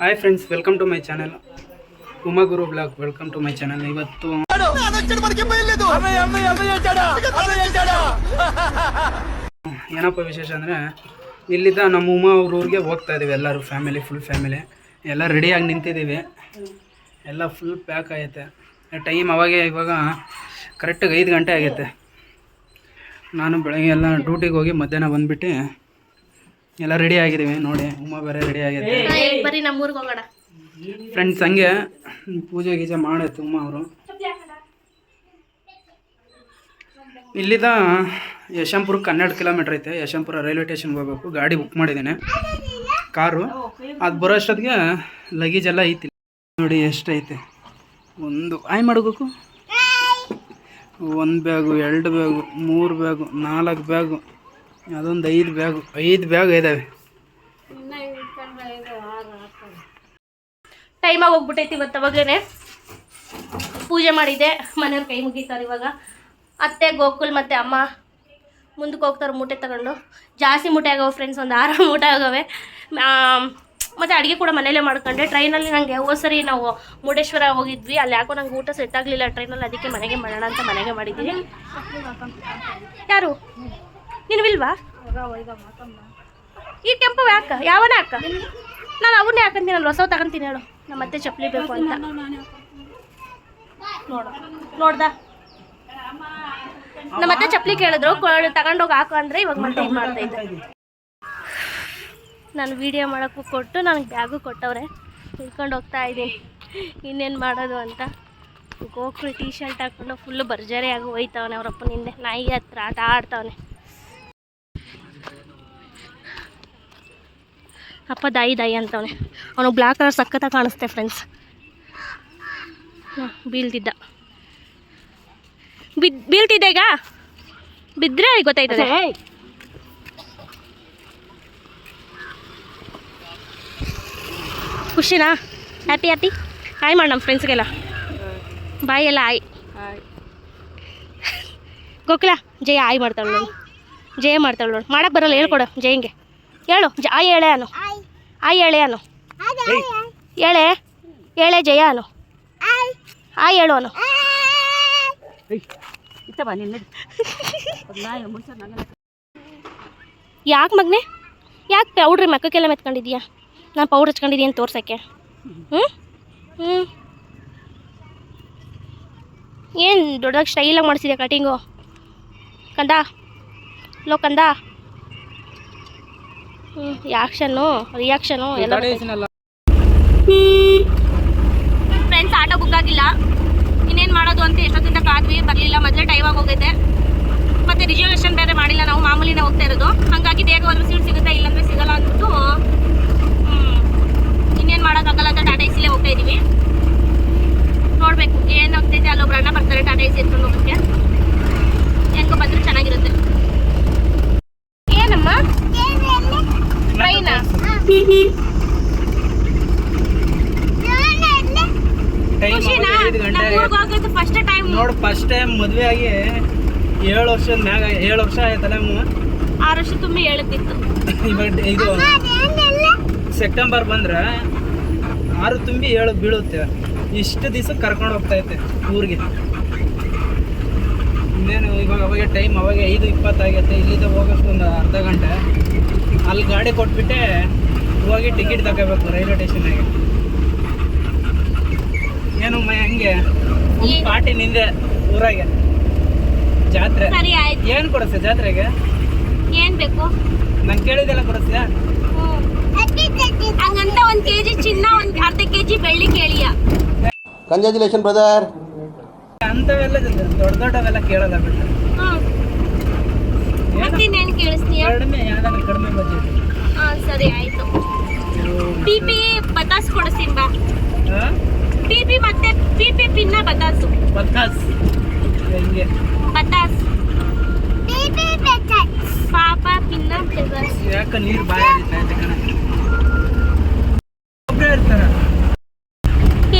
Hi friends welcome to my channel Umaguru blog welcome to my channel ಇವತ್ತು ಏನಪ್ಪ ವಿಶೇಷ ಅಂದರೆ, ಇಲ್ಲಿದ್ದ ನಮ್ಮ ಉಮಾ ಅವ್ರ ಊರಿಗೆ ಹೋಗ್ತಾ ಇದ್ದೀವಿ ಎಲ್ಲರೂ ಫ್ಯಾಮಿಲಿ ಫುಲ್ ಫ್ಯಾಮಿಲಿ ಎಲ್ಲ ರೆಡಿಯಾಗಿ ನಿಂತಿದ್ದೀವಿ. ಎಲ್ಲ ಫುಲ್ ಪ್ಯಾಕ್ ಆಗೈತೆ. ಟೈಮ್ ಅವಾಗೆ ಇವಾಗ ಕರೆಕ್ಟಾಗಿ ಐದು ಗಂಟೆ ಆಗೈತೆ. ನಾನು ಬೆಳಗ್ಗೆ ಎಲ್ಲ ಡ್ಯೂಟಿಗೆ ಹೋಗಿ ಮಧ್ಯಾಹ್ನ ಬಂದುಬಿಟ್ಟು ಎಲ್ಲ ರೆಡಿ ಆಗಿದ್ದೀವಿ ನೋಡಿ ಉಮಾ ಬೇರೆ ರೆಡಿ ಆಗಿದೆ ಬರೀ ನಮ್ಮೂರ್ಗೆ ಹೋಗೋಣ. ಫ್ರೆಂಡ್ಸ್ ಹಂಗೆ ಪೂಜೆ ಗೀಜೆ ಮಾಡೈತೆ ಉಮ್ಮ ಅವರು. ಇಲ್ಲಿದ ಯಶಂಪುರಕ್ಕೆ ಹನ್ನೆರಡು ಕಿಲೋಮೀಟ್ರ್ ಐತೆ ಯಶಂಪುರ ರೈಲ್ವೆ ಸ್ಟೇಷನ್ಗೆ ಹೋಗ್ಬೇಕು. ಗಾಡಿ ಬುಕ್ ಮಾಡಿದ್ದೀನಿ. ಕಾರು. ಅದು ಬರೋ ಅಷ್ಟೊತ್ತಿಗೆ ಲಗೇಜ್ ಎಲ್ಲ ಐತಿ. ನೋಡಿ ಎಷ್ಟೈತೆ. ಒಂದು ಆಯ್ ಮಾಡ್ಬೇಕು ಒಂದು ಬ್ಯಾಗು ಎರಡು ಬ್ಯಾಗು ಮೂರು ಬ್ಯಾಗು ನಾಲ್ಕು ಬ್ಯಾಗು ಅದೊಂದು ಐದು ಬ್ಯಾಗ್ ಐದು ಬ್ಯಾಗ್ ಇದ್ದಾವೆ ಟೈಮಾಗಿ ಹೋಗ್ಬಿಟ್ಟೈತಿ ಇವತ್ತು ಅವಾಗಲೇ ಪೂಜೆ ಮಾಡಿದ್ದೆ ಮನೆಯವ್ರ ಕೈ ಮುಗಿತಾರೆ ಇವಾಗ. ಅತ್ತೆ, ಗೋಕುಲ್ ಮತ್ತು ಅಮ್ಮ ಮುಂದಕ್ಕೆ ಹೋಗ್ತಾರೆ ಮೂಟೆ ತಗೊಂಡು. ಜಾಸ್ತಿ ಮೂಟೆ ಆಗವೆ ಫ್ರೆಂಡ್ಸ್ ಒಂದು ಆರು ಮೂಟೆ ಆಗವೆ. ಮತ್ತು ಅಡುಗೆ ಕೂಡ ಮನೇಲೇ ಮಾಡ್ಕೊಂಡೆ. ಟ್ರೈನಲ್ಲಿ ನನಗೆ ಸರಿ ನಾವು ಮುರುಡೇಶ್ವರ ಹೋಗಿದ್ವಿ. ಅಲ್ಲಿ ಯಾಕೋ ನಂಗೆ ಊಟ ಸೆಟ್ ಆಗಲಿಲ್ಲ. ಟ್ರೈನಲ್ಲಿ ಅದಕ್ಕೆ ಮನೆಗೆ ಮಾಡೋಣ ಅಂತ ಮನೆಗೆ ಮಾಡಿದ್ದೀನಿ. ಯಾರು? ನೀನು ಇಲ್ವಾ? ಈ ಕೆಂಪು ಯಾಕ ಯಾವನೇ ಅಕ್ಕ ನಾನು ಅವನ್ನೇ ಹಾಕಂತೀನಲ್ಲ ಹೊಸವು ತಗೊಂತೀನಿ ಹೇಳು. ನಮ್ಮ ಮತ್ತೆ ಚಪ್ಪಲಿ ಬೇಕು ಅಂತ. ನೋಡು. ನೋಡ್ದ? ನಮ್ಮ ಮತ್ತೆ ಚಪ್ಪಲಿ ಕೇಳಿದ್ರು. ತಗೊಂಡೋಗಿ ಹಾಕು ಅಂದ್ರೆ ಇವಾಗ ಮತ್ತೆ ಇದು ಮಾಡ್ತಾ ಇದ್ದೆ. ನಾನು ವಿಡಿಯೋ ಮಾಡೋಕ್ಕೂ ಕೊಟ್ಟು ನನಗೆ ಬ್ಯಾಗು ಕೊಟ್ಟವ್ರೆ. ಹಿಡ್ಕೊಂಡು ಹೋಗ್ತಾ ಇದ್ದೀನಿ. ಇನ್ನೇನು ಮಾಡೋದು ಅಂತ. ಗೋಕುಲ್ ಟೀ ಶರ್ಟ್ ಹಾಕ್ಕೊಂಡು ಫುಲ್ಲು ಭರ್ಜರಿಯಾಗಿ ಆಗಿ ಹೋಯ್ತವನೆ ಅವರಪ್ಪನ ಹಿಂದೆ ನಾಯಿ ಹತ್ರ ಆಟ ಆಡ್ತಾವನೆ. ಅಪ್ಪ ದಾಯಿ ದಾಯಿ ಅಂತವನೆ. ಅವನು ಬ್ಲ್ಯಾಕ್ ಕಲರ್ ಸಖತ್ತಾಗಿ ಕಾಣಿಸ್ತೆ ಫ್ರೆಂಡ್ಸ್ ಬೀಳ್ತಿದ್ದ. ಬಿದ್ ಬೀಳ್ತಿದ್ದೆ ಈಗ? ಬಿದ್ದರೆ ಗೊತ್ತಾಯ್ತದೆ? ಖುಷಿನಾ? ಹ್ಯಾಪಿ ಹ್ಯಾಪಿ ಹಾಯ್ ಮಾಡಿ ನಮ್ಮ ಫ್ರೆಂಡ್ಸ್ಗೆಲ್ಲ ಬಾಯ್ ಎಲ್ಲ ಆಯ್ ಗೋಕುಲ ಜಯ ಆಯ್ ಮಾಡ್ತಾಳೆ ನೋಡಿ. ಜಯ ಮಾಡ್ತಾಳೆ ನೋಡಿ. ಮಾಡಕ್ಕೆ ಬರಲ್ಲ ಹೇಳ್ಕೊಡು ಜಯಂಗೆ. ಹೇಳು ಜ ಆಯ್ ಹೇಳೆ ಅನು. ಆಯ್ ಎಳೆ ಅನು. ಎಳೆ ಎಳೆ ಜಯ ಅನು. ಆಯ್ ಹೇಳು ಅನು. ಯಾಕೆ ಮಗನೆ? ಯಾಕೆ ಪೌಡ್ರಿ ಮಕ್ಕಕ್ಕೆಲ್ಲ ಮೆತ್ಕೊಂಡಿದ್ಯಾ ನಾನು ಪೌಡ್ರ್ ಹಚ್ಕೊಂಡಿದ್ದೀನಿ ತೋರ್ಸಕ್ಕೆ. ಹ್ಞೂ ಹ್ಞೂ ಏನು ದೊಡ್ಡದಾಗಿ ಸ್ಟೈಲಾಗಿ ಮಾಡಿಸಿದ್ಯಾ ಕಟಿಂಗು ಕಂದ? ಲೋ ಕಂದ? ಆ್ಯಕ್ಷನ್ನು ರಿಯಾಕ್ಷನು ಎಲ್ಲ ಫ್ರೆಂಡ್ಸ್ ಆಟೋ ಬುಕ್ ಆಗಿಲ್ಲ. ಇನ್ನೇನು ಮಾಡೋದು ಅಂತ ಎಷ್ಟೊತ್ತಿಂದ ಕಾದ್ವಿ ಬರಲಿಲ್ಲ. ಮೊದಲೇ ಟೈಮ್ ಆಗೋಗೈತೆ ಮತ್ತು ಮತ್ತೆ ರಿಸರ್ವೇಷನ್ ಬೇರೆ ಮಾಡಿಲ್ಲ. ನಾವು ಮಾಮೂಲಿನ ಹೋಗ್ತಾ ಇರೋದು. ಹಾಗಾಗಿ ಬೇಗ ಹೋದ್ರೆ ಸೀಟ್ ಸಿಗುತ್ತೆ ಇಲ್ಲಾಂದರೆ ಸಿಗಲ್ಲ ಅಂದ್ಬಿಟ್ಟು ಇನ್ನೇನು ಮಾಡೋಕ್ಕಾಗಲ್ಲ ಅಂತ ಟಾಟಾ ಎಸಿಲೇ ಹೋಗ್ತಾ ಇದ್ದೀವಿ ನೋಡಬೇಕು ಏನು ಹೋಗ್ತೈತೆ ಅಲ್ಲೊಬ್ರು ಅಣ್ಣ ಬರ್ತಾರೆ ಟಾಟಾ ಎಸಿ ಎತ್ಕೊಂಡು ಹೋಗೋಕ್ಕೆ. ಹೆಂಗೋ ಬಂದ್ರೆ ಚೆನ್ನಾಗಿರುತ್ತೆ. ಏನಮ್ಮ? ಟ್ರೈನಾ ಖುಷಿನಾ? ಫಸ್ಟ್ ಟೈಮ್ ನೋಡು ಫಸ್ಟ್ ಟೈಮ್ ಮದುವೆ ಆಗಿ ಏಳು ವರ್ಷದ ಮ್ಯಾಗ ಏಳು ವರ್ಷ ಆಯ್ತಲ್ಲ ಆರು ವರ್ಷ ತುಂಬಿ ಹೇಳುತ್ತಿತ್ತು ಇವಾಗ ಇದು ಸೆಪ್ಟೆಂಬರ್ ಬಂದ್ರೆ ಆರು ತುಂಬಿ ಏಳು ಬೀಳುತ್ತೆ. ಇಷ್ಟು ದಿವಸ ಕರ್ಕೊಂಡು ಹೋಗ್ತಾ ಐತೆ ಊರಿಗೆ. ಇನ್ನೇನು ಇವಾಗ ಅವಾಗ ಟೈಮ್ ಅವಾಗ ಐದು ಇಪ್ಪತ್ತಾಗೈತೆ ಇಲ್ಲಿಂದ ಹೋಗೋಕ್ಕೆ ಒಂದು ಅರ್ಧ ಗಂಟೆ. ಅಲ್ಲಿ ಗಾಡಿ ಕೊಟ್ಬಿಟ್ಟೆ ಹೋಗಿ ಟಿಕೆಟ್ ತಗೋಬೇಕು ರೈಲ್ವೆ ಸ್ಟೇಷನ್ಗೆ ಏನು ಮ ಹಂಗೆ? ಪಾರ್ಟಿ ನಿಂದೆ ಊರಾಗೆ. ಜಾತ್ರೆ. ಸರಿ ಆಯ್ತು. ಏನು ಕೊಡಿಸ್ತೆ ಜಾತ್ರೆಗೆ? ಏನ್ ಬೇಕು? ನಂಗೆ ಕೇಳಿದೆಲ್ಲ ಕೊಡಿಸ್ತೀಯಾ ಹಂಗಂತ ಒಂದ್ ಕೆಜಿ ಚಿನ್ನ ಒಂದ್ ಅರ್ಧ ಕೆಜಿ ಬೆಳ್ಳಿ ಕೇಳಿಯ. ಕಂಗ್ರ್ಯಾಚುಲೇಷನ್ ಬ್ರದರ್ ಅಂಥವೆಲ್ಲ ದೊಡ್ಡ ದೊಡ್ಡವೆಲ್ಲ ಕೇಳಲ್ಲ ಬಿಟ್ಟು ಕೇಳಿಸ್ತೀಯ? ಕಡಿಮೆ ಯಾವ್ದಾದ್ರು ಕಡಿಮೆ ಬಜೆಟ್. ಹಾ ಸರಿ ಆಯ್ತು. ಪಿ ಪಿ ಬತಾಸ್ ಕೊಡಿಸ್ತೀನಿ ಬಾ ಪಿ ಪಿ ಮತ್ತೆ ಪಿಪಿ ಪಿನ್ನ ಬತಾಸು. ಬತ್ತಾಸ್ ಹೆಂಗೆ? ಬತಾಸ್. ಪಾಪ ಪಿನ್ನ ಬತಾಸ್. ಯಾಕೆ ನೀರು ಬಾಯ ಹರಿತಾ ಕಣ? ಒಬ್ಬರೇ ಇರ್ತಾರ.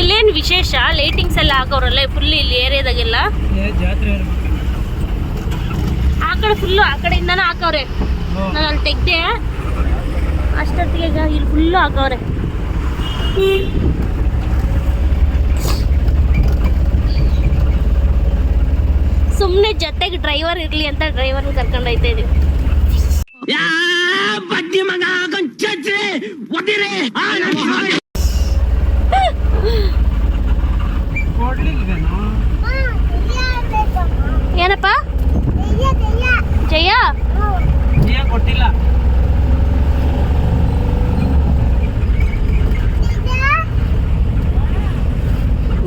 ಇಲ್ಲೇನು ವಿಶೇಷ? ಲೈಟಿಂಗ್ಸ್ ಎಲ್ಲ ಹಾಕೋರಲ್ಲ ಫುಲ್ ಇಲ್ಲಿ ಏರಿಯಾದಾಗೆಲ್ಲ ಏ ಜಾತ್ರೆ ಇರ್ಬೇಕು. ಕಡೆ ಫುಲ್ಲು ಆ ಕಡೆಯಿಂದನೂ ಹಾಕವ್ರೆ. ನಾನು ಅಲ್ಲಿ ತೆಗ್ದೆ. ಅಷ್ಟೊತ್ತಿಗೆ ಈಗ ಇಲ್ಲಿ ಫುಲ್ಲು ಹಾಕವ್ರೆ. ಸುಮ್ಮನೆ ಜೊತೆಗೆ ಡ್ರೈವರ್ ಇರಲಿ ಅಂತ ಡ್ರೈವರ್ನ ಕರ್ಕೊಂಡು ಹೋಯ್ತಾ ಇದೀವಿ. ಏನಪ್ಪ? ಜಯ? ಜಿಯಾ ಕೊಟ್ಟಿಲ್ಲ.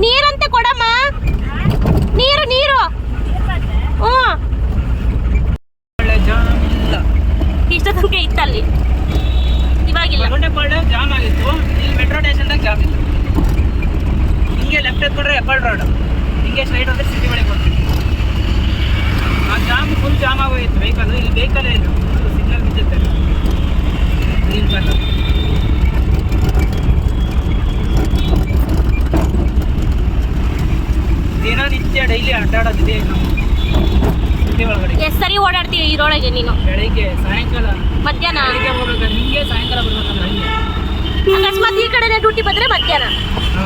ನೀರಂತೆ ಕೊಡಮ್ಮ. ನೀರು ನೀರು. ಹ್ಞೂ. ಒಳ್ಳೆ ಜಾಮ್ ಇಲ್ಲ. ಇಷ್ಟ ತನಕ ಇತ್ತಲ್ಲಿ ಇವಾಗಿಲ್ಲ. ಹೊರಗಡೆ ಪಳ್ಳೆ ಜಾಮ್ ಆಗಿತ್ತು. ಇಲ್ಲಿ ಮೆಟ್ರೋ ಸ್ಟೇಷನ್ದಾಗ ಜಾಮ್ ಇತ್ತು ಹಿಂಗೆ ಲೆಫ್ಟ್ ಎತ್ಕೊಂಡ್ರೆ ಎಪ್ಪಲ್ ರೋಡ್ ಹಿಂಗೆ ಸ್ಟ್ರೈಟ್ ಹೋದ್ರೆ ಸಿಟಿ ಒಳಗೆ ಬರ್ತೀವಿ ಆ ಜಾಮ್ ಫುಲ್ ಜಾಮ್ ಆಗೋಯ್ತು. ವೆಹಿಕಲ್ ಇಲ್ಲಿ ವೆಹಿಕಲೇ ಇಲ್ಲ ಸಿಗ್ನಲ್ ಬಿದ್ದಿತ್ತೆ ಗ್ರೀನ್ ಕಲರ್ ದಿನನಿತ್ಯ ಡೈಲಿ ಅಡ್ಡಾಡೋದಿದೆ ನಾವು ಸಿಟಿ ಒಳಗಡೆ. ಎಷ್ಟು ಸರಿ ಓಡಾಡ್ತೀವಿ ಇದರೊಳಗೆ ನೀನು? ಬೆಳಿಗ್ಗೆ ಸಾಯಂಕಾಲ. ಮಧ್ಯಾಹ್ನ? ಬೆಳಿಗ್ಗೆ ಹೋಗ್ಬೇಕು ನಿಮಗೆ ಸಾಯಂಕಾಲ ಬರ್ಬೇಕಂದ್ರೆ ಹಂಗೆ. ಅಕಸ್ಮಾತ್ ಈ ಕಡೆನೇ ಡ್ಯೂಟಿ ಬಂದ್ರೆ ಮಧ್ಯಾಹ್ನ? ಹಾ.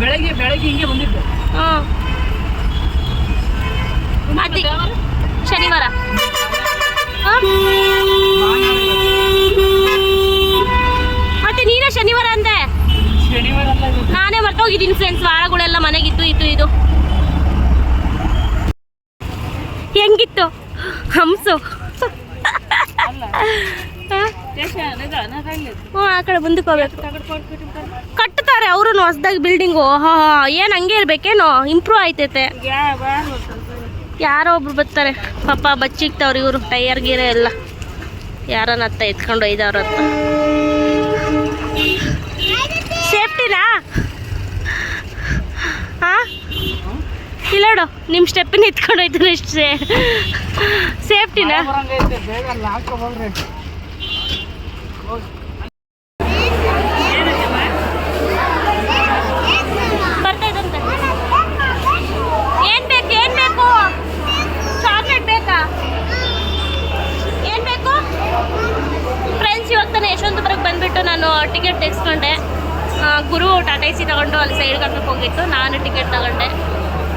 ಬೆಳಗ್ಗೆ ಬೆಳಗ್ಗೆ ಹಿಂಗೆ ಬಂದಿದ್ದೆ. ಹ್ಮ್ ಅದಿ ಶನಿವಾರ? ಮತ್ತೆ ನೀನೇ ಶನಿವಾರ ಅಂದೆ. ನಾನೇ ಮರ್ತೋಗಿದ್ದೀನಿ ಫ್ರೆಂಡ್ಸ್ ವಾರಗಳೆಲ್ಲ ಮನೆಗಿತ್ತು, ಇತ್ತು, ಇದು. ಹೆಂಗಿತ್ತು? ಹಂಸು. ಹ್ಞೂ ಆ ಕಡೆ ಕಟ್ತಾರೆ ಅವರು ಹೊಸ್ದಾಗಿ ಬಿಲ್ಡಿಂಗು ಹಾಂ ಏನು ಹಂಗೆ ಇರ್ಬೇಕೇನೋ? ಇಂಪ್ರೂವ್ ಆಯ್ತೈತೆ. ಯಾರೋ ಒಬ್ರು ಬರ್ತಾರೆ. ಪಾಪ ಬಚ್ಚಿಕ್ತವ್ರು ಇವರು ಟೈರ್ ಗೀರೆ ಎಲ್ಲ. ಯಾರನ್ನ ಅತ್ತ ಎತ್ಕೊಂಡು ಒಯ್ದವ್ರ ಅಂತ. ಸೇಫ್ಟಿನಾ? ಹಾಂ ಇಲ್ಲ ನೋಡು ನಿಮ್ಮ ಸ್ಟೆಪ್ಪಿನ ಎತ್ಕೊಂಡು ಹೋಯ್ತಾರೆ ಇಷ್ಟೇ ಸೇಫ್ಟಿನಾ? ಸೈಡ್ ಕರ್ನಕ್ಕೆ ಹೋಗಿತ್ತು. ನಾನು ಟಿಕೆಟ್ ತಗೊಂಡೆ.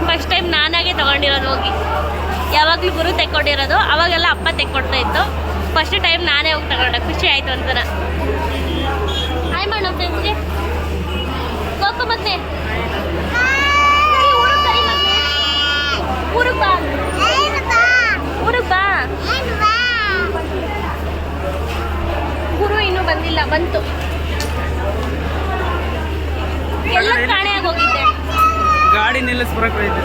ಫಸ್ಟ್ ಟೈಮ್ ನಾನಾಗೆ ತಗೊಂಡಿರೋದು ಹೋಗಿ. ಯಾವಾಗಲೂ ಗುರು ತೆಕ್ಕೊಂಡಿರೋದು. ಅವಾಗೆಲ್ಲ ಅಪ್ಪ ತೆಕ್ಕೊಡ್ತಾ ಇತ್ತು. ಫಸ್ಟ್ ಟೈಮ್ ನಾನೇ ಹೋಗಿ ತಗೊಂಡೆ. ಖುಷಿ ಆಯಿತು ಒಂಥರ. ಹಾಯ್ ಮಾಡೋಣ ಫ್ರೆಂಡ್ಸ್ಗೆ ಕೋಪ ಮತ್ತೆ? ಗುರು ಇನ್ನೂ ಬಂದಿಲ್ಲ, ಬಂತು. ಎಲ್ಲ ಕಾಣೆಯಾಗಿ ಹೋಗಿದ್ದೆ ಗಾಡಿ ನಿಲ್ಲಿಸ್ ಬರಕ್ ಐತೆ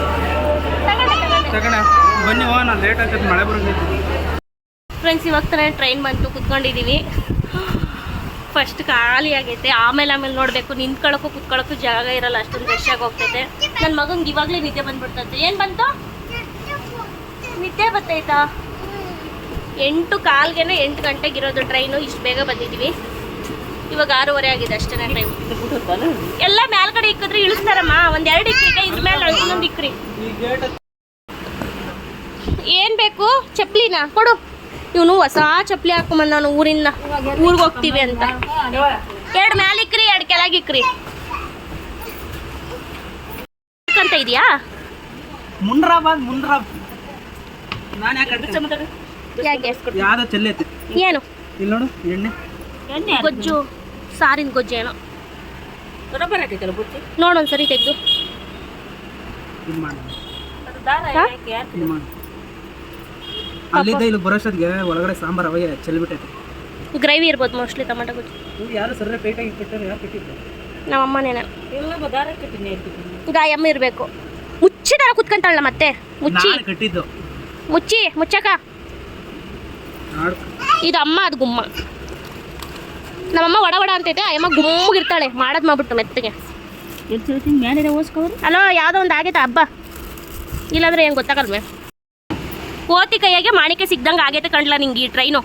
ತಗೊಂಡೆ ತಗೊಂಡೆ ತಗಣ ಬನ್ನಿ ಹೋಗೋಣ ನಾನು ಲೇಟ್ ಆಗ್ತದೆ ಮಳೆ ಬರಂಗೈತೆ ಫ್ರೆಂಡ್ಸ್ ಇವಾಗ ತಾನೇ ಟ್ರೈನ್ ಬಂತು ಕುತ್ಕೊಂಡಿದ್ದೀವಿ ಫಸ್ಟ್ ಖಾಲಿ ಆಗೈತೆ ಆಮೇಲೆ ಆಮೇಲೆ ನೋಡಬೇಕು ನಿಂತ್ಕೊಳ್ಳೋಕ್ಕೂ ಕುತ್ಕೊಳ್ಳೋಕ್ಕೂ ಜಾಗ ಇರಲ್ಲ ಅಷ್ಟೊಂದು ರಶ್ ಆಗಿ ಹೋಗ್ತೈತೆ. ನನ್ನ ಮಗಂಗೆ ಇವಾಗಲೇ ನಿದ್ದೆ ಬಂದ್ಬಿಡ್ತೈತೆ. ಏನು ಬಂತು? ನಿದ್ದೆ ಬರ್ತೈತಾ ಎಂಟು ಕಾಲ್ಗೆನೆ ಎಂಟು ಗಂಟೆಗೆ ಇರೋದು ಟ್ರೈನು ಇಷ್ಟು ಬೇಗ ಬಂದಿದ್ದೀವಿ ಇವಾಗ ಆರೂವರೆ ಆಗಿದೆ ಅಷ್ಟೇ ಟೈಮ್ ಎಲ್ಲ ಮೇಲ್ಗಡೆ ಇಕ್ಕಿದ್ರೆ ಇಳಿಸ್ತಾರಮ್ಮ. ಒಂದ್ ಎರಡು ಇಕ್ರಿಗೆ ಇದ್ರ ಮೇಲೆ ಇನ್ನೊಂದು ಇಕ್ಕ್ರಿ ಏನ್ ಬೇಕು? ಚಪ್ಲಿನ ಕೊಡು. ಇವನು ಹೊಸ ಚಪ್ಲಿ ಹಾಕೊಂಬಂದ ನಾನು ಊರಿಂದ. ಊರಿಗೆ ಹೋಗ್ತೀವಿ ಅಂತ. ಎರಡು ಮ್ಯಾಲಿಕ್ರಿ ಎರಡು ಕೆಳಗಿಕ್ರಿ ಅಂತ ಇದೆಯಾ? ಮುನ್ರಾಬಾದ್ ಮುನ್ರಾಬ್ ನಾನು ಯಾಕೆ ಏನು? ಇಲ್ಲಿ ನೋಡು ಎಣ್ಣೆ. ಗೊಜ್ಜು. ಸಾರಿನ ಗೊಜ್ಜೆ ಏನೋ. ನೋಡೊಂದ್ಸರಿ ತೆಗೆದು. ಇದು ಮಾಡಿ. ಹಾ? ಇದು ಮಾಡಿ. ಅಲ್ಲಿದ್ದ ಇಲ್ಲಿ ಬರೋಷ್ಟೊತ್ತಿಗೆ ಒಳಗಡೆ ಸಾಂಬಾರ್ ಅವಾಗೆ ಚೆಲ್ಬಿಟ್ಟೈತೆ ಗ್ರೇವಿ ಇರ್ಬೋದು ಮೋಸ್ಟ್ಲಿ ಟೊಮೆಟೊ ಗೊಜ್ಜು. ಇವ್ರು ಯಾರು ಸರಿ ಪೇಟಾಗಿ ಇಟ್ಬಿಟ್ಟಾರೆ ಯಾರು ಕಟ್ಟಿದ್ರು ನಮ್ಮ ಅಮ್ಮನೇನ. ಗಾಯಮ್ಮ ಇರಬೇಕು. ಮುಚ್ಚಿದಾರ ಕುತ್ಕೊಂತಾಳ ಮತ್ತೆ? ಮುಚ್ಚಿ. ಕಟ್ಟಿದ್ದು. ಮುಚ್ಚಿ ಮುಚ್ಚಕ ಇದು ಅಮ್ಮ ಅದು ಗುಮ್ಮ. ನಮ್ಮಮ್ಮ ವಡ ವಡ ಅಂತೈತೆ ಅಯ್ಯಮ್ಮ ಗುಮ್ಮಗಿರ್ತಾಳೆ ಮಾಡೋದು ಮಾಡ್ಬಿಟ್ಟು ಮೆತ್ತಗೆ. ಅಲೋ ಯಾವುದೋ ಒಂದು ಆಗೈತೆ ಹಬ್ಬ. ಇಲ್ಲಾಂದ್ರೆ ಏನು ಗೊತ್ತಾಗಲ್ವೇ? ಕೋತಿ ಕೈಯಾಗೆ ಮಾಣಿಕೆ ಸಿಗ್ದಂಗೆ ಆಗೈತೆ ಕಣ್ಲ ನಿಂಗೆ ಈ ಟ್ರೈನು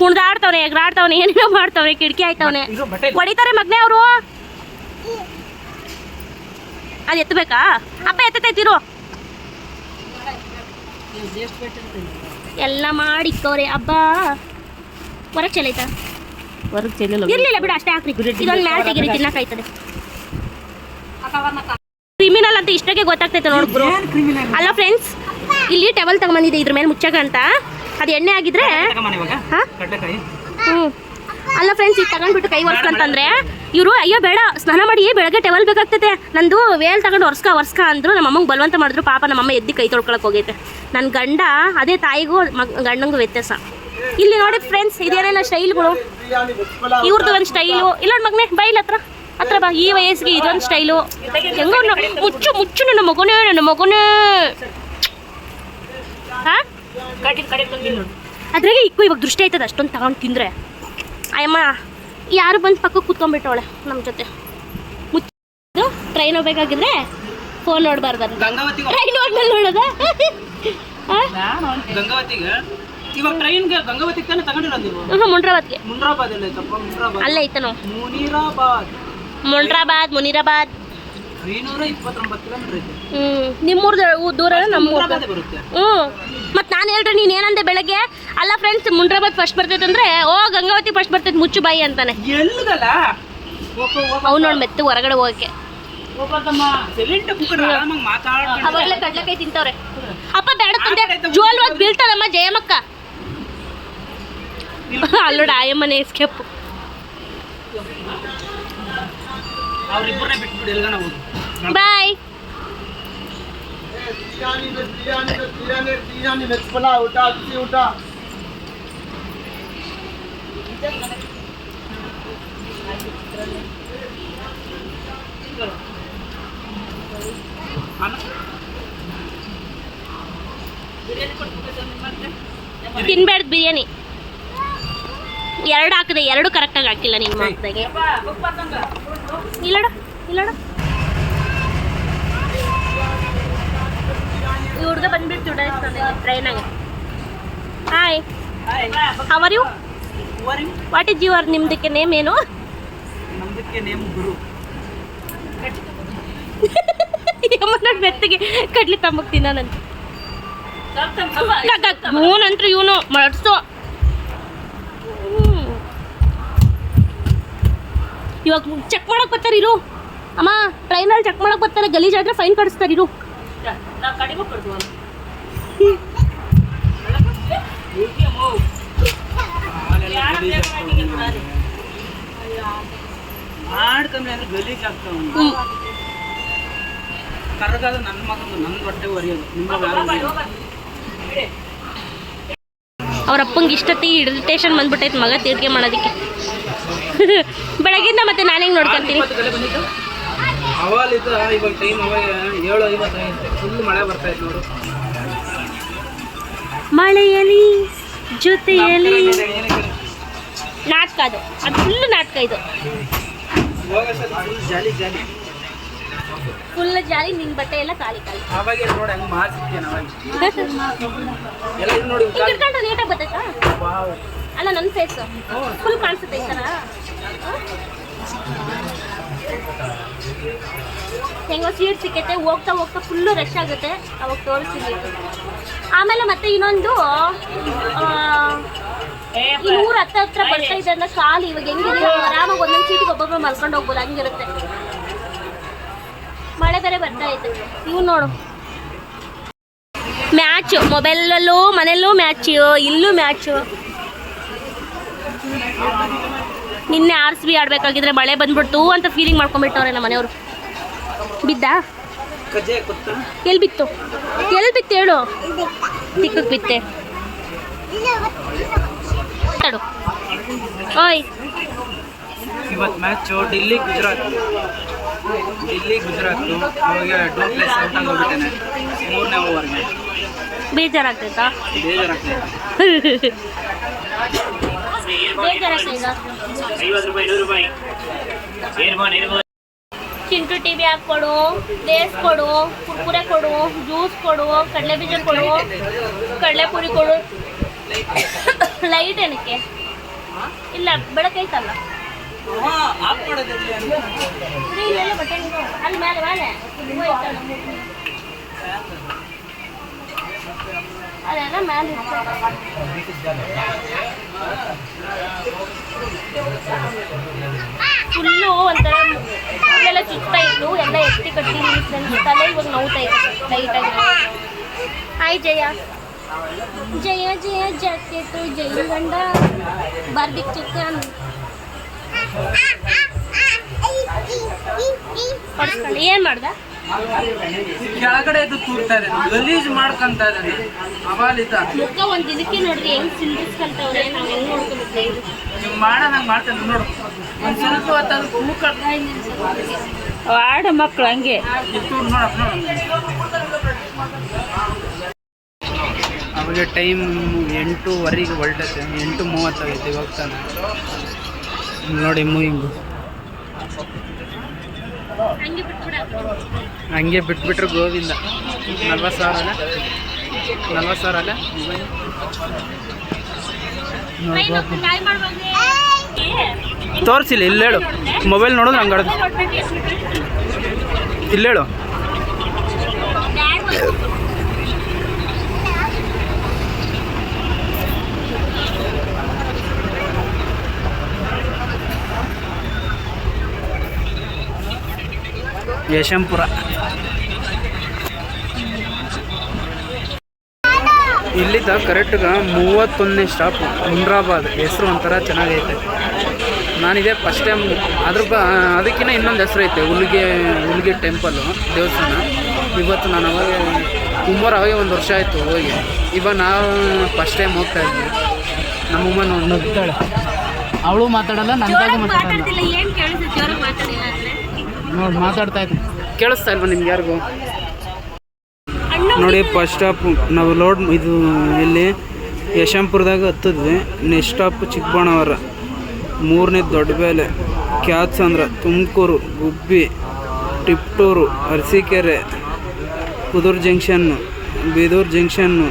ಕುಣ್ದಾಡ್ತವ್ನೆ ಎಗ್ರಾಡ್ತವ್ನೆ ಏನೇನೋ ಮಾಡ್ತವ್ನೆ ಕಿಟಕಿ ಆಯ್ತವ್ನೆ ಹೊಡಿತಾರೆ ಮಗ್ನೆ ಅವರು. ಅದು ಎತ್ತಬೇಕಾ ಅಪ್ಪ ಎತ್ತೈತಿರು ಎಲ್ಲ ಮಾಡಿಕ್ಕವ್ರೆ ಹಬ್ಬ. ಹೊರಗೆ ಚಲೈತಾ ಹೊರಗೆ ಚೆಲ್ಲಿಲ್ಲ ಇರ್ಲಿಲ್ಲ ಬಿಡು ಅಷ್ಟೇ ಹಾಕ್ರಿ. ಇದೊಂದು ಮ್ಯಾಲ್ ತೆಗಿರಿ ತಿನ್ನಕಾಯ್ತದೆ ಕ್ರಿಮಿನಲ್ ಅಂತ ಇಷ್ಟಕ್ಕೆ ಗೊತ್ತಾಗ್ತೈತೆ ಬ್ರೋ ಅಲ್ಲ ಫ್ರೆಂಡ್ಸ್ ಇಲ್ಲಿ ಟೆವಲ್ ತಗೊಂಬಂದಿದೆ ಇದ್ರ ಮೇಲೆ ಮುಚ್ಚಕ ಅಂತ. ಅದು ಎಣ್ಣೆ ಆಗಿದ್ರೆ ಹ್ಞೂ ಅಲ್ಲ ಫ್ರೆಂಡ್ಸ್ ಈಗ ತಗೊಂಡ್ಬಿಟ್ಟು ಕೈ ಒರ್ಸ್ಕಂತಂದ್ರೆ ಇವರು ಅಯ್ಯೋ ಬೇಡ ಸ್ನಾನ ಮಾಡಿ ಬೆಳಗ್ಗೆ ಟೆವಲ್ ಬೇಕಾಗ್ತೈತೆ. ನಂದು ವೇಲ್ ತಗೊಂಡು ಒರ್ಸ್ಕ ಒರ್ಸ್ಕ ಅಂದ್ರು ನಮ್ಮ ಅಮ್ಮಂಗೆ ಬಲವಂತ ಮಾಡಿದ್ರು. ಪಾಪ ನಮ್ಮಮ್ಮ ಎದ್ದು ಕೈ ತೊಳ್ಕೊಳಕ್ ಹೋಗೈತೆ. ನನ್ನ ಗಂಡ ಅದೇ ತಾಯಿಗೂ ಮಗ್ ಗಂಡಂಗೂ ವ್ಯತ್ಯಾಸ. ಇಲ್ಲಿ ನೋಡಿ ಫ್ರೆಂಡ್ಸ್ ಇದೇನೆಲ್ಲ ಸ್ಟೈಲ್ಗಳು. ಇವ್ರದ್ದು ಒಂದು ಸ್ಟೈಲು ಇಲ್ಲ ಮಗನೇ ಬೈಲ್ ಹತ್ರ. ಹತ್ರ ಬಾ ಈ ವಯಸ್ಸಿಗೆ ಇದೊಂದು ಸ್ಟೈಲು ಹೆಂಗೋ ಮುಚ್ಚು ಮುಚ್ಚು ನನ್ನ ಮಗನೇ ನನ್ನ ಮಗನೇ. ಹಾ? ಅದ್ರಾಗೆ ಇಕ್ಕು ಇವಾಗ ದೃಷ್ಟಿ ಆಯ್ತದ ಅಷ್ಟೊಂದು ತಗೊಂಡು ತಿಂದ್ರೆ. ಅಯ್ಯಮ್ಮ ಯಾರು ಬಂದು ಪಕ್ಕಕ್ಕೆ ಕೂತ್ಕೊಂಡ್ಬಿಟ್ಟವಳೆ ನಮ್ಮ ಜೊತೆ? ಮುಚ್ಚು. ಟ್ರೈನ್ ಹೋಗ್ಬೇಕಾಗಿದ್ರೆ ಫೋನ್ ನೋಡ್ಬಾರ್ದು ಟ್ರೈನ್ ಹೋದ್ಮೇಲೆ ನೋಡೋದ? ಇವಾಗ ಟ್ರೈನ್ಗೆ ಗಂಗಾವತಿಗೆ ತಾನೇ ತಗೊಂಡಿರೋದು ನೀವು? ಹ್ಞೂ ಮುಂಡ್ರಾಬಾದ್ಗೆ. ಮುಂಡ್ರಾಬಾದ್ ಎಲ್ಲ ಐತಪ್ಪ ಮುಂಡ್ರಾಬಾದ್. ಅಲ್ಲೇ ಮುನೀರಾಬಾದ್. ಮುಂಡ್ರಾಬಾದ್ ಮುನಿರಾಬಾದ್. ಐನೂರ ಇಪ್ಪತ್ತೊಂಬತ್ತು ಕಿಲೋಮೀಟರ್ ಐತೆ. ಹ್ಞೂ ನಿಮ್ಮೂರ್ದು ದೂರ ನಮ್ಮೂರ್ದು ಮುಂಡ್ರಾಬಾದೇ ಬರುತ್ತೆ. ಹ್ಞೂ ಮತ್ತು ನಾನು ಹೇಳ್ರಿ ನೀನು ಏನಂದೆ ಬೆಳಗ್ಗೆ? ಅಲ್ಲ ಫ್ರೆಂಡ್ಸ್ ಮುಂಡ್ರಾಬಾದ್ ಫಸ್ಟ್ ಬರ್ತೈತೆ ಅಂದ್ರೆ ಓ ಗಂಗಾವತಿ ಫಸ್ಟ್ ಬರ್ತೈತೆ ಮುಚ್ಚು ಬಾಯಿ ಅಂತಾನೆ. ಅವ್ ಅವ್ನು ನೋಡಿ ಮೆತ್ತು ಹೊರಗಡೆ ಹೋಗಕ್ಕೆ. ಒಬ್ಬಮ್ಮ ಸೆಲೆಂಟ್ ಕುಕ್ಕರ್ ಆರಾಮಾಗಿ ಮಾತಾಡ್ಕೊಂಡು ಅವಾಗಲೇ ಕಡ್ಲೆಕಾಯಿ ತಿಂತವ್ರೆ. ಅಪ್ಪ ಬೇಡ ತಂದೆ. ಜೋಲ್ವಾಗಿ ಬೀಳ್ತಾರಮ್ಮ ಜಯಮಕ್ಕ ಅಲ್ಲೋಡ ಆಯಮ್ಮನೆ ಎಸ್ಕೇಪ್ ಅವ್ರಿಬ್ಬರನ್ನೇ ಬಿಟ್ಬಿಡಿ ಎಲ್ಗನ ಹೋಗಿ ಬಾಯ್ ಊಟ ಬಿಸಿ ಊಟ ತಿನ್ಬೇಡ್ದು ಬಿರಿಯಾನಿ ಎರಡು ಹಾಕಿದೆ ಎರಡು ಕರೆಕ್ಟಾಗಿ ಹಾಕಿಲ್ಲ ನಿಮ್ಮ ಮಾತಾಗೆ ಇಲ್ಲಡ ಇಲ್ಲಡ ಈ ಹುಡುಗ ಬಂದ್ಬಿಟ್ಟು ಟ್ರೈನಾಗ hi how are you what is ನಿಮ್ದಕ್ಕೆ name ಏನು? ನಮ್ದಕ್ಕೆ ನೇಮ್ ಗುರು. ಯಮನ ಬೆತ್ತಿಗೆ ಕಡ್ಲಿ ತಂಬಕ್ ತಿನ್ನೋನಂತ ಇವನಂತ್ರ ಇವನು ಮಡ್ಸು. ಇವಾಗ ಚೆಕ್ ಮಾಡಕ್ ಬರ್ತಾರೆ ಇರು. ಅಮ್ಮ ಟ್ರೈನಲ್ಲಿ ಚೆಕ್ ಮಾಡಕ್ ಬರ್ತಾರೆ ಗಲೀಜಾದ್ರೆ ಫೈನ್ ಕಡಿಸ್ತಾರೆ ಇರು. ಮಾಡ್ಕಮ್ಮಿ ಅಂದ್ರೆ ಗಲೀಜ್ ಆಗ್ತಾವ ಹ್ಮ್. ಕರಗಾದ ನನ್ನ ಮಗಂದು ನನ್ನ ಹೊಟ್ಟೆ ಒರೆಯೋದು. ನಿಮ್ಮ ಅವ್ರ ಅಪ್ಪಂಗೆ ಇಷ್ಟೊತ್ತಿಗೆ ಇರಿಟೇಷನ್ ಬಂದ್ಬಿಟ್ಟೈತೆ ಮಗ ತೀರ್ಕೆ ಮಾಡೋದಕ್ಕೆ. ಬೆಳಗಿಂದ ಮತ್ತೆ ನಾನು ಹೆಂಗೆ ನೋಡ್ಕೊಂತೀನಿ? ಮಳೆಯಲ್ಲಿ ಇವಾಗ ಟೈಮ್ ಅವಾಗ ಏಳು ಐವತ್ತೈತೆ ಫುಲ್ ಮಳೆ ಬರ್ತಾ ಇತ್ತು ನೋಡು. ಮಳೆಯಲಿ ಜೊತೆಯಲಿ ಏನಕ್ಕೆ ನಾಟಕ ಅದು. ಅದು ಫುಲ್ ನಾಟಕ ಇದು. ಫುಲ್ ಜಾಲಿ ಜಾಲಿ. ಫುಲ್ ಜಾಲಿ ನಿನ್ನ ಬಟ್ಟೆ ಎಲ್ಲ ಖಾಲಿ ಖಾಲಿ. ಅವಾಗ ನೋಡಿ ಹಂಗೆ ಮಾಡ್ಸಿದ್ದೇನೆ ಅವಾಗ. ಎಲ್ಲ ನೋಡಿ ಹಿಂಗೆ ಇಟ್ಕೊಂಡ್ರೆ ನೀಟಾಗಿ ಬರ್ತೈತಾ ವಾವ್. ಅಲ್ಲ ನನ್ನ ಫೇಸ್ ಫುಲ್ ಕಾಣಿಸುತ್ತೆ ಈ ಥರ ಹೆಂಗೋ ಸೀಟ್ ಸಿಕ್ಕೈತೆ ಹೋಗ್ತಾ ಹೋಗ್ತಾ ಫುಲ್ಲು ರಶ್ ಆಗುತ್ತೆ. ಅವಾಗ ತೋರಿಸ್ತೀನಿ. ಆಮೇಲೆ ಮತ್ತೆ ಇನ್ನೊಂದು ಊರ ಹತ್ರ ಹತ್ರ ಬರ್ತಾ ಇದೆ ಅಂದ್ರೆ ಸಾಲು ಇವಾಗ ಹೆಂಗಿದೆ ಆರಾಮಾಗಿ ಒಂದೊಂದು ಸೀಟಿಗೆ ಒಬ್ಬೊಬ್ಬರು ಮಲ್ಕೊಂಡು ಹೋಗ್ಬೋದು ಹಂಗಿರುತ್ತೆ. ಮಳೆ ಬೇರೆ ಬರ್ತಾ ಇದೆ. ಇವು ನೋಡು. ಮ್ಯಾಚು ಮೊಬೈಲಲ್ಲೂ ಮನೆಯಲ್ಲೂ ಮ್ಯಾಚು ಇಲ್ಲೂ ಮ್ಯಾಚು ನಿನ್ನೆ ಆರ್ ಸಿ ಬಿ ಆಡಬೇಕಾಗಿದ್ರೆ ಮಳೆ ಬಂದ್ಬಿಡ್ತು ಅಂತ ಫೀಲಿಂಗ್ ಮಾಡ್ಕೊಂಡ್ಬಿಟ್ಟವ್ರೆ ನಮ್ಮ ಮನೆಯವರು. ಬಿದ್ದಾ? ಎಲ್ಲಿ ಬಿತ್ತು? ಎಲ್ಲಿ ಬಿತ್ತು ಹೇಳು? ತಿಕ್ಕಕ್ಕೆ ಬಿತ್ತೆ. ಓಯ್. ಇವತ್ತು ಬೇಜಾರಾಗ್ತೈತಾ? ಚಿಂಟು ಟಿವಿ ಹಾಕ್ಕೊಡು ಲೇಸ್ ಕೊಡು, ಕುರ್ಕುರೆ ಕೊಡು ಜ್ಯೂಸ್ ಕೊಡು, ಕಡಲೆ ಬೀಜ ಕೊಡು, ಕಡಲೆ ಪುರಿ ಕೊಡು. ಲೈಟ್ ಏನಕ್ಕೆ? ಇಲ್ಲ ಬೆಳಕೈತಲ್ಲ ಅಲ್ಲಿ ಮೇಲೆ ಮೇಲೆ. ಅದೆಲ್ಲ ಇರ್ತದೆ ಫುಲ್ಲು ಒಂಥರ ಅಲ್ಲೆಲ್ಲ ಚುಚ್ತಾ ಇತ್ತು ಎಲ್ಲ ಎತ್ತಿ ಕಟ್ಟಿ ನನ್ನ ತಲೆ ಇವಾಗ ನೋವ್ತಾ ಇದೆ ಲೈಟಾಗಿ ಹಾಯ್ ಜಯ. ಜಯ ಜಯ ಜಾಕೆಟು ಜಯ ಗಂಡ. ಬಾರ್ಬಿಕ್ ಚಿಕನ್ ಏನು ಮಾಡ್ದ? ಕೆಳಗಡೆ ಇದು ಕೂರ್ತಾ ಇದೆ ಗಲೀಜ್ ಮಾಡ್ಕೊಂತ ಇದ್ದಾನೆ ಅವಾಲಿತ ಮುಖ ಒಂದು ದಿನಕ್ಕೆ ನೋಡ್ರಿ ಹೆಂಗ್ ಸಿಂಡಿಸ್ಕೊಂತವ್ರೆ ನಾವು ಹೆಂಗ್ ಮಾಡ್ತೇನೆ ನೋಡು. ಒಂದ್ ಸ್ವಲ್ಪ ಹೊತ್ತು ಅದು ಕೂಕಡ್ ಆಡ ಮಕ್ಕಳು ಹಂಗೆ. ನೋಡಪ್ಪ ನೋಡು. ಅವಾಗ ಟೈಮ್ ಎಂಟೂವರೆಗೆ ಹೊರಟೈತೆ ಎಂಟು ಮೂವತ್ತಾಗೈತೆ ಇವಾಗ ತಾನೆ. ನೋಡಿ ಮೂಯಿಂಗು ಹಂಗೆ ಬಿಟ್ಬಿಟ್ರು ಗೋವಿಂದ. ನಲ್ವತ್ತು ಸಾವಿರ ಅಲ್ಲ ನಲ್ವತ್ತು ಸಾವಿರ ಅಲ್ಲ ತೋರ್ಸಿಲ್ಲ ಇಲ್ಲೇಳು ಮೊಬೈಲ್ ನೋಡಿದ್ರೆ ಹಂಗೆ ಇಲ್ಲೇಳು. ಯಶಂಪುರ. ಇಲ್ಲಿದ್ದ ಕರೆಕ್ಟ್ಗ ಮೂವತ್ತೊಂದನೇ ಸ್ಟಾಪ್ ಮುನ್ರಾಬಾದ್ ಹೆಸರು ಒಂಥರ ಚೆನ್ನಾಗೈತೆ. ನಾನಿದೆ ಫಸ್ಟ್ ಟೈಮ್ ಅದ್ರ ಬ ಅದಕ್ಕಿಂತ ಇನ್ನೊಂದು ಹೆಸರು ಐತೆ ಹುಲಿಗೆ ಹುಲಿಗೆ ಟೆಂಪಲ್ಲು ದೇವಸ್ಥಾನ. ಇವತ್ತು ನಾನು ಅವಾಗ ಉಮ್ಮರ್ ಅವಾಗೆ ಒಂದು ವರ್ಷ ಆಯಿತು ಹೋಗಿ. ಇವಾಗ ನಾವು ಫಸ್ಟ್ ಟೈಮ್ ಹೋಗ್ತಾ ಇದ್ವಿ. ನಮ್ಮಮ್ಮನ ನಗ್ತಾಳೆ ಅವಳು ಮಾತಾಡಲ್ಲ ನನ್ನ ಮಾತಾಡಲ್ಲ. ನೋಡಿ ಮಾತಾಡ್ತಾ ಇದ್ದೀನಿ. ಕೇಳಿಸ್ತಾ ಇಲ್ವಾ ನಿಮ್ಗೆ ಯಾರಿಗೂ? ನೋಡಿ ಫಸ್ಟ್ ಸ್ಟಾಪ್ ನಾವು ಲೋಡ್ ಇದು ಇಲ್ಲಿ ಯಶಂಪುರದಾಗ ಹತ್ತಿದ್ವಿ. ನೆಕ್ಸ್ಟ್ ಸ್ಟಾಪ್ ಚಿಕ್ಕಬಣ್ಣವರ ಮೂರನೇ ದೊಡ್ಡಬೇಲೆ ಕ್ಯಾತ್ಸಂದ್ರ ತುಮಕೂರು ಗುಬ್ಬಿ ಟಿಪ್ಟೂರು ಅರಸೀಕೆರೆ ಕುದೂರು ಜಂಕ್ಷನ್ನು ಬೀದೂರು ಜಂಕ್ಷನ್ನು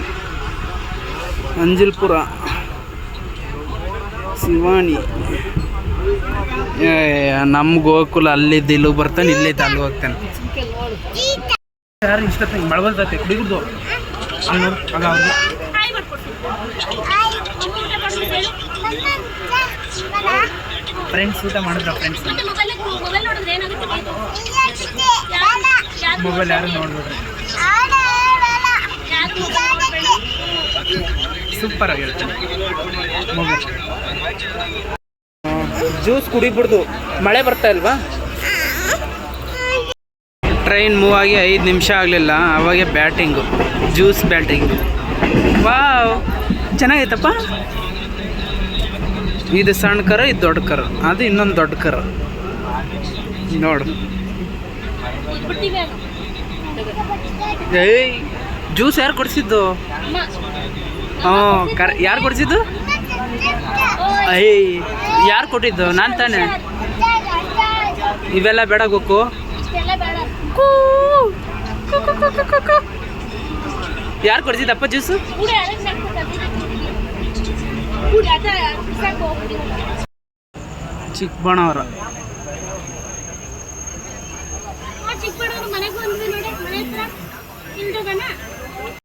ಅಂಜಲ್ಪುರ ಶಿವಾನಿ. ಏ, ನಮ್ಮ ಗೋಕುಲ ಅಲ್ಲಿದ್ದು ಇಲ್ಲಿಗೆ ಬರ್ತಾನೆ ಇಲ್ಲಿದ್ದು ಅಲ್ಲಿ ಹೋಗ್ತಾನೆ. ಯಾರು ಇಷ್ಟ ಮಳಬಲ್ತೈತೆ ಕುಡಿಗುದು. ಫ್ರೆಂಡ್ಸ್ ಊಟ ಮಾಡಿದ್ರ ಫ್ರೆಂಡ್ಸ್ ಮೊಬೈಲ್ ಮೊಬೈಲ್ ನೋಡಿದ್ರೆ ಏನಾಗುತ್ತೆ ಯಾರು ಮೊಬೈಲ್ ಯಾರು ನೋಡ್ಬಿಡ್ರಿ ಯಾರು ಮೊಬೈಲ್ ಸೂಪರ್ ಆಗಿರುತ್ತೆ. ಮೊಬೈಲ್ ಜ್ಯೂಸ್ ಕುಡಿಬಿಡ್ದು. ಮಳೆ ಬರ್ತಾ ಇಲ್ವಾ? ಟ್ರೈನ್ ಮೂವ್ ಆಗಿ ಐದು ನಿಮಿಷ ಆಗಲಿಲ್ಲ ಅವಾಗೆ ಬ್ಯಾಟಿಂಗು ಜ್ಯೂಸ್ ಬ್ಯಾಟಿಂಗು. ವಾವ್! ಚೆನ್ನಾಗೈತಪ್ಪ? ಇದು ಸಣ್ಣ ಕರ ಇದು ದೊಡ್ಡ ಕರ. ಅದು ಇನ್ನೊಂದು ದೊಡ್ಡ ಕರ. ನೋಡು. ಏಯ್ ಜ್ಯೂಸ್ ಯಾರು ಕೊಡಿಸಿದ್ದು? ಹ್ಞೂ ಕರ್ ಯಾರು ಕೊಡಿಸಿದ್ದು? ಏಯ್. ಯಾರು ಕೊಟ್ಟಿದ್ದು? ನಾನು ತಾನೆ. ಇವೆಲ್ಲ ಬೇಡ ಬೇಡ ಯಾರು ಕೊಡ್ತಿದ್ದಪ್ಪ ಜ್ಯೂಸು? ಚಿಕ್ಕಬಣ್ಣವ್ರ ಚಿಕ್ಕಬಳ್ಳೂರು ಮನೆಗೆ ಬಂದ್ವಿ ನೋಡಿ ಮನೆ ಹತ್ರ.